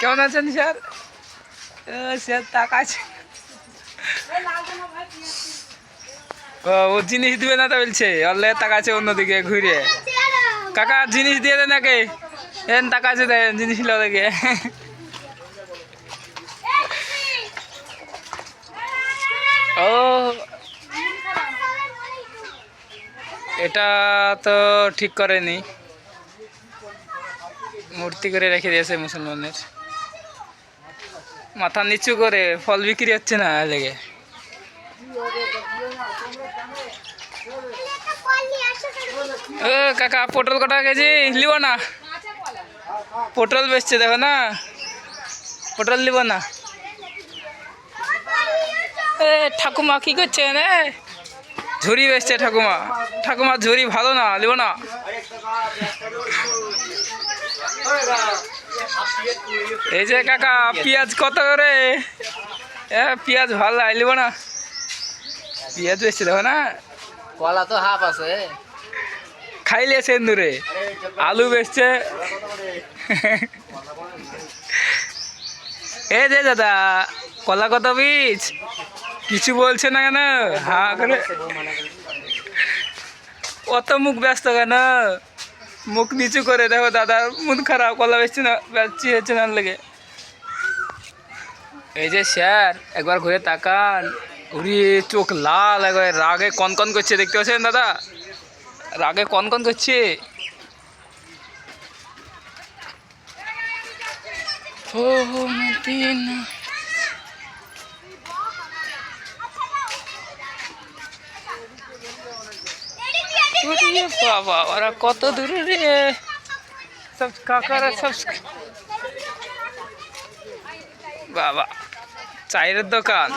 কেমন আছেন, sir? Sir তাকাচ্ছে ও ও জিনিস দিবে না তো বলছে। অল্লে তাকাচ্ছে অন্যদিকে, ঘুরে। কাকা, জিনিস দিয়ে দেন নাকি এন তাকাচ্ছে দেন, জিনিস লো দেখে ও, এটা তো ঠিক করেনি। মূর্তি করে রেখে দিয়েছে মুসলমানের মাথা নিচু করে ফল বিক্রি হচ্ছে না লেগে। ও কাকা, পটল কটা কেজি? লিব না। পটল বেচছে, দেখো না। পটল লিব না। এ, ঠাকুমা কি করছে রে ঝুরি বেচছে ঠাকুমা। ঠাকুমা ঝুরি ভালো না, লিব না। এই যে কাকা পেঁয়াজ কত করে? এ পেঁয়াজ ভালো লাগে লিব না। পেঁয়াজ বেচছে দেখো না? কলা তো হাফ আছে। খাইলে সেন্দুরে। আলু বেচছে। এ যে দাদা কলা কত বীজ কিছু বলছে না কেন? হা করে। অত মুখ ব্যস্ত কেন? মুখ নিচু করে দেখো দাদা মুখ খারাপ কলা বেচছে না হচ্ছে না লেগে। এই যে স্যার, একবার ঘুরে তাকান। উড়ি চোখ লাল, একবার রাগে কনকন করছে, দেখতে পাচ্ছেন দাদা? রাগে কনকন করছে। ও মদিনা বাবা, ওরা কত দূরে রে। সব কাকারা সব বাবা, চায়ের দোকান।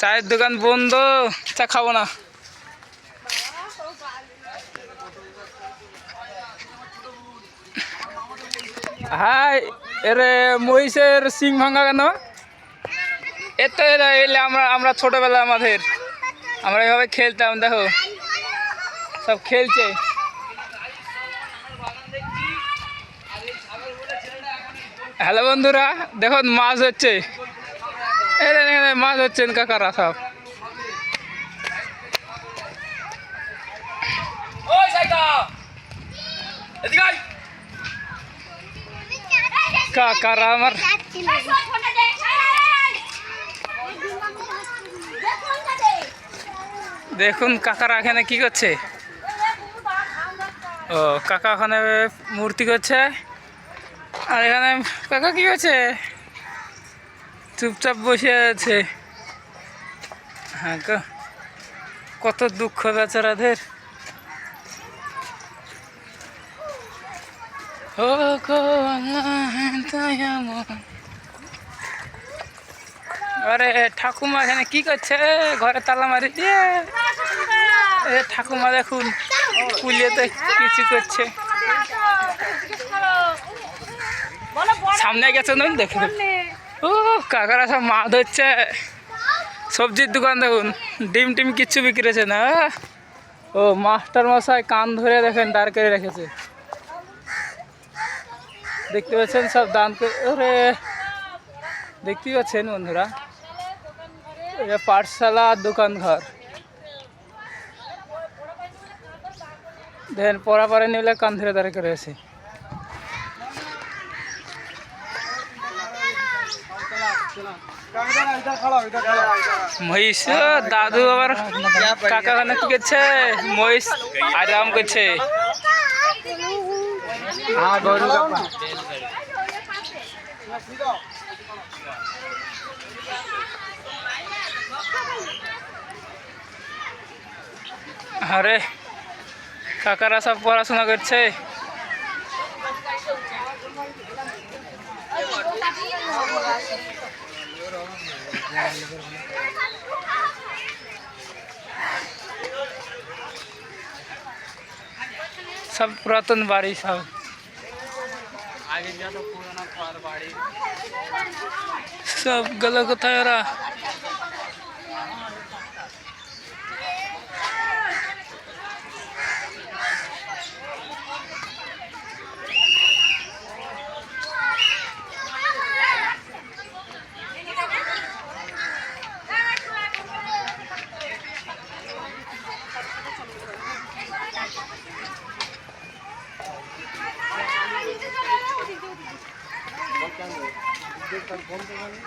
চায়ের দোকান বন্ধ, চা খাব না। হাই, এরে মহিষের সিং ভাঙা কেন? এর তো এরা এলে আমরা আমরা ছোটবেলা আমাদের। আমরা এভাবে খেলতাম দেখো। সব খেলছে। হ্যালো বন্ধুরা দেখুন মাছ হচ্ছে এখানে মাছ হচ্ছেন কাকারা সব। কাকারা আমার দেখুন কাকারা এখানে কি করছে? ও, কাকা ওখানে মূর্তি করছে। আর এখানে কাকা কি করছে? চুপচাপ বসে আছে। হ্যাঁ। কত দুঃখ বেচারাদের। আরে, ঠাকুমা এখানে কি করছে? ঘরে তালা মারি দিয়ে। ঠাকুমা দেখুন, কুলিয়েতে কিছু করছে। সামনে গেছে না, দেখে ও কাকারা সব মা ধরছে। সবজির দোকান দেখুন, ডিম টিম কিচ্ছু বিক্রি হচ্ছে না। ও, মাস্টার মশাই কান ধরে দেখেন, দাঁড় করে রেখেছে। দেখতে পাচ্ছেন সব দান করে দেখতেই পাচ্ছেন বন্ধুরা? পাঠশালা দোকান ঘর দেখেন পড়া পরে নিলে কান ধরে দাঁড়িয়ে করে আছে। মহিষ দাদু আবার কাকা খানে কি করছে? মহিষ আরাম করছে। আরে কাকারা সব পড়াশোনা করছে। সব পুরাতন বাড়ি সব। সব গেল কোথায় ওরা? અપડેટ કન્ફર્મ કરવાની